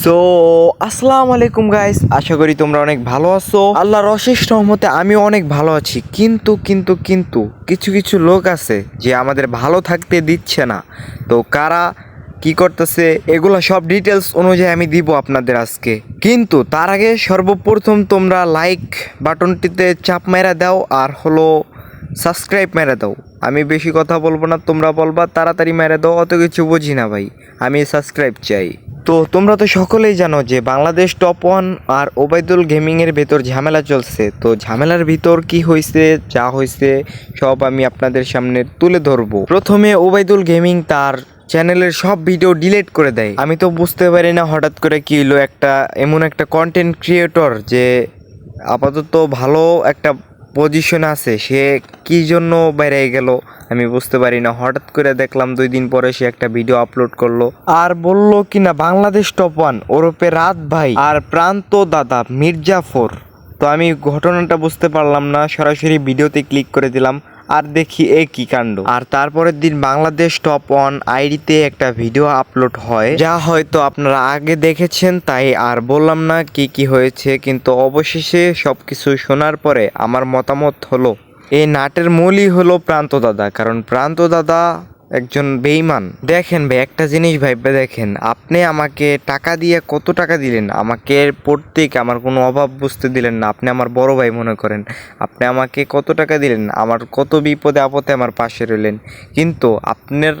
So আসসালাম আলাইকুম guys আশা করি তোমরা অনেক ভালো আছো। আল্লাহর অশেষ রহমতে আমি অনেক ভালো আছি। কিন্তু কিন্তু কিন্তু কিছু কিছু লোক আছে যে আমাদের ভালো থাকতে দিচ্ছে না। তো কারা কি করতেছে, এগুলো সব ডিটেলস অনুযায়ী আমি দিব আপনাদের আজকে। কিন্তু তার আগে সর্বপ্রথম তোমরা লাইক বাটনটিতে চাপ মেরা দাও আর হলো সাবস্ক্রাইব মেরে দাও। আমি বেশি কথা বলব না, তোমরা বলবা, তাড়াতাড়ি মেরে দাও, অত কিছু বুঝি না ভাই। আমি সাবস্ক্রাইব চাই। তো তোমরা তো সকলেই জানো যে বাংলাদেশ টপ ওয়ান আর ওবায়দুল গেমিংয়ের ভেতর ঝামেলা চলছে। তো ঝামেলার ভিতর কি হয়েছে যা হয়েছে সব আমি আপনাদের সামনে তুলে ধরবো। প্রথমে ওবায়দুল গেমিং তার চ্যানেলের সব ভিডিও ডিলিট করে দেয়। আমি তো বুঝতে পারি না হঠাৎ করে কি হলো একটা এমন একটা কন্টেন্ট ক্রিয়েটর যে আপাতত ভালো একটা পজিশন আছে, সে কি জন্য বাইরে গেল আমি বুঝতে পারি না। হঠাৎ করে দেখলাম দুই দিন পরে সে একটা ভিডিও আপলোড করল। আর বলল কিনা, বাংলাদেশ টপ ওয়ান ওরপে রাত ভাই আর প্রান্ত দাদা, মির্জাফর। তো আমি ঘটনাটা বুঝতে পারলাম না, সরাসরি ভিডিওতে ক্লিক করে দিলাম। আর দেখি এ কি কাণ্ড। আর তারপরের দিন বাংলাদেশ টপ ওয়ান আইডিতে একটা ভিডিও আপলোড হয়। যা হয়তো আপনারা আগে দেখেছেন, তাই আর বললাম না কি কি হয়েছে, কিন্তু অবশেষে সব সবকিছু শোনার পরে আমার মতামত হলো এই নাটের মূলই হলো প্রান্ত দাদা। কারণ প্রান্ত দাদা একজন বেইমান দেখেন ভাই, একটা জিনিস ভাইবে দেখেন, আপনি আমাকে টাকা দিয়ে কত টাকা দিলেন? আমাকে প্রত্যেক আমার কোনো অভাব বুঝতে দিলেন না। আপনি আমার বড় ভাই মনে করেন। আপনি আমাকে কত টাকা দিলেন? আমার কত বিপদে আপদে আমার পাশে রইলেন। কিন্তু আপনার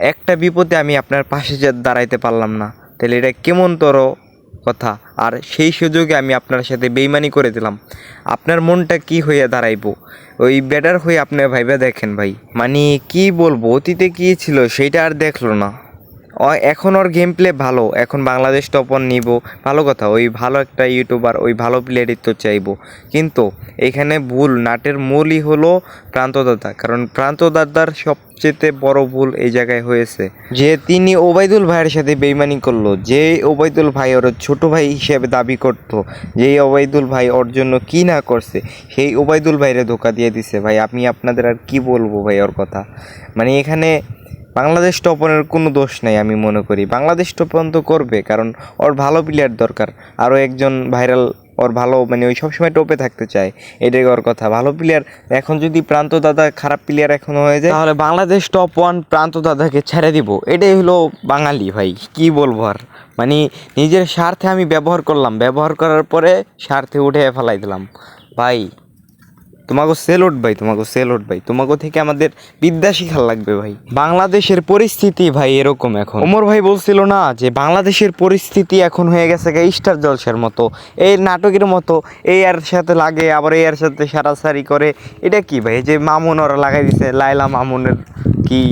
একটা বিপদে আমি আপনার পাশে দাঁড়াইতে পারলাম না। তাহলে এটা কেমন তর? কথা। আর সেই সুযোগে আমি আপনার সাথে বেইমানি করে দিলাম। আপনার মনটা কি হয়ে দাঁড়াইব? ওই বেটার হয়ে আপনি ভাইবা দেখেন ভাই। মানে কি বলব, অতীতে কী ছিল সেইটা আর দেখল না। এখন ওর গেম প্লে ভালো। এখন বাংলাদেশ টপ ওয়ান নিব। ভালো কথা, ওই ভালো একটা ইউটিউবার ওই ভালো প্লেয়ারই তো চাইব। কিন্তু এখানে ভুল, নাটের মূলই হলো প্রান্তদাতা কারণ প্রান্তদাদার সবচেয়ে বড় ভুল এই জায়গায় হয়েছে। যে তিনি ওবায়দুল ভাইয়ের সাথে বেইমানি করল, যে ওবায়দুল ভাই ওর ছোট ভাই হিসেবে দাবি করতো, যে ওবায়দুল ভাই ওর জন্য কি না করছে, সেই ওবায়দুল ভাইরে ধোকা দিয়ে দিছে। ভাই, আমি আপনাদের আর কি বলব ভাই ওর কথা? মানে এখানে বাংলাদেশ টপনের কোনো দোষ নাই, আমি মনে করি। বাংলাদেশ টপন তো করবে, কারণ ওর ভালো প্লেয়ার দরকার। আরও একজন ভাইরাল ওর ভালো মানে ওই সবসময় টপে থাকতে চায়, এটাই ওর কথা। ভালো প্লেয়ার এখন যদি প্রান্ত দাদা খারাপ প্লেয়ার এখন হয়ে যায়, তাহলে বাংলাদেশ টপ ওয়ান প্রান্ত দাদাকে ছেড়ে দিব। এটাই হলো বাঙালি ভাই, কি বলব আর? মানে নিজের স্বার্থে আমি ব্যবহার করলাম, ব্যবহার করার পরে স্বার্থে উঠে ফেলাই দিলাম। ভাই তোমাকে সেলুট ভাই, তোমাকে সেলুট ভাই। তোমাকে থেকে আমাদের বিদ্যা শিখার লাগবে ভাই। বাংলাদেশের পরিস্থিতি ভাই এরকম এখন। ওমর ভাই বলছিল না যে, বাংলাদেশের পরিস্থিতি এখন হয়ে গেছে স্টার জলসার মতো। এই নাটকের মতো এই আর সাথে লাগে, আবার এই আর সাথে সারাসারি করে। এটা কি ভাই? যে মামুন ওরা লাগাই দিছে লাইলা মামুনের কি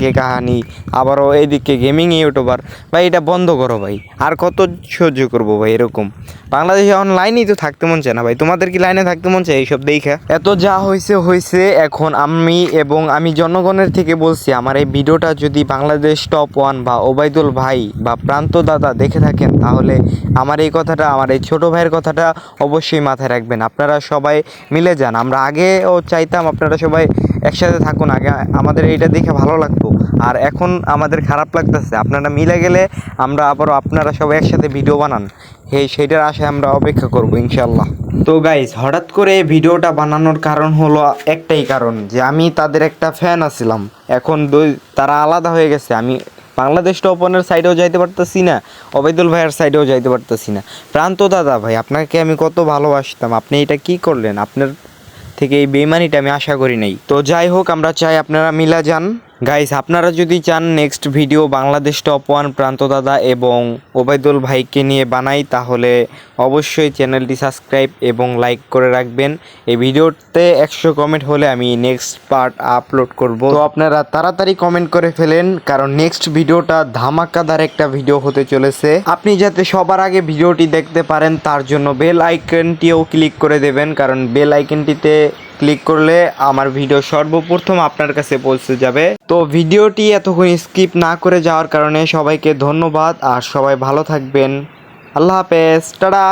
কে কাহানি, আবারও এইদিকে গেমিং ইউটিউবার ভাই, এটা বন্ধ করো ভাই। আর কত সহ্য করব ভাই এরকম? বাংলাদেশে এখন লাইনেই তো থাকতে মন চায় না ভাই। তোমাদের কি লাইনে থাকতে মন চায় এইসব দেখা? এত যা হয়েছে হয়েছে এখন আমি এবং আমি জনগণের থেকে বলছি, আমার এই ভিডিওটা যদি বাংলাদেশ টপ ওয়ান বা ওবায়দুল ভাই বা প্রান্ত দাদা দেখে থাকেন, তাহলে আমার এই কথাটা, আমার এই ছোট ভাইয়ের কথাটা অবশ্যই মাথায় রাখবেন। আপনারা সবাই মিলে যান। আমরা আগেও চাইতাম আপনারা সবাই একসাথে থাকুন, আগে আমাদের এইটা দেখে ভালো লাগতো। আর এখন আমাদের খারাপ লাগতেছে। আপনারা মিলে গেলে আমরা আবারও আপনারা সবাই একসাথে ভিডিও বানান। এই সেইটার আশায় আমরা অপেক্ষা করব ইনশাল্লাহ তো গাইস হঠাৎ করে ভিডিওটা বানানোর কারণ হলো একটাই কারণ যে আমি তাদের একটা ফ্যান আছিলাম। এখন দুই, তারা আলাদা হয়ে গেছে। আমি বাংলাদেশ টপনের সাইডেও যাইতে পারতেছি না অবেদুল ভাইয়ের সাইডেও যাইতে পারতেছি না। প্রান্ত দাদা ভাই, আপনাকে আমি কত ভালোবাসতাম। আপনি এটা কি করলেন? আপনার থেকে এই বেইমানিটা আমি আশা করি নাই। তো যাই হোক, আমরা চাই আপনারা মিলা যান। গাইস আপনারা যদি চান next video Bangladesh top one Pranto দাদা এবং ওবায়দুল ভাইকে নিয়ে বানাই, তাহলে অবশ্যই চ্যানেলটি সাবস্ক্রাইব এবং লাইক করে রাখবেন। এই ভিডিওতে একশো কমেন্ট হলে আমি নেক্সট পার্ট আপলোড করব। তো আপনারা তাড়াতাড়ি কমেন্ট করে ফেলেন, কারণ নেক্সট ভিডিওটা ধামাকাদার একটা ভিডিও হতে চলেছে। আপনি যাতে সবার আগে ভিডিওটি দেখতে পারেন, তার জন্য বেল আইকনটিও ক্লিক করে দেবেন, কারণ বেল আইকনটিতে ক্লিক করলে আমার ভিডিও সর্বপ্রথম আপনার কাছে পৌঁছে যাবে। তো ভিডিওটি এতক্ষণ স্কিপ না করে যাওয়ার কারণে সবাইকে ধন্যবাদ আর সবাই ভালো থাকবেন। আল্লাহ হাফেজ। টাটা!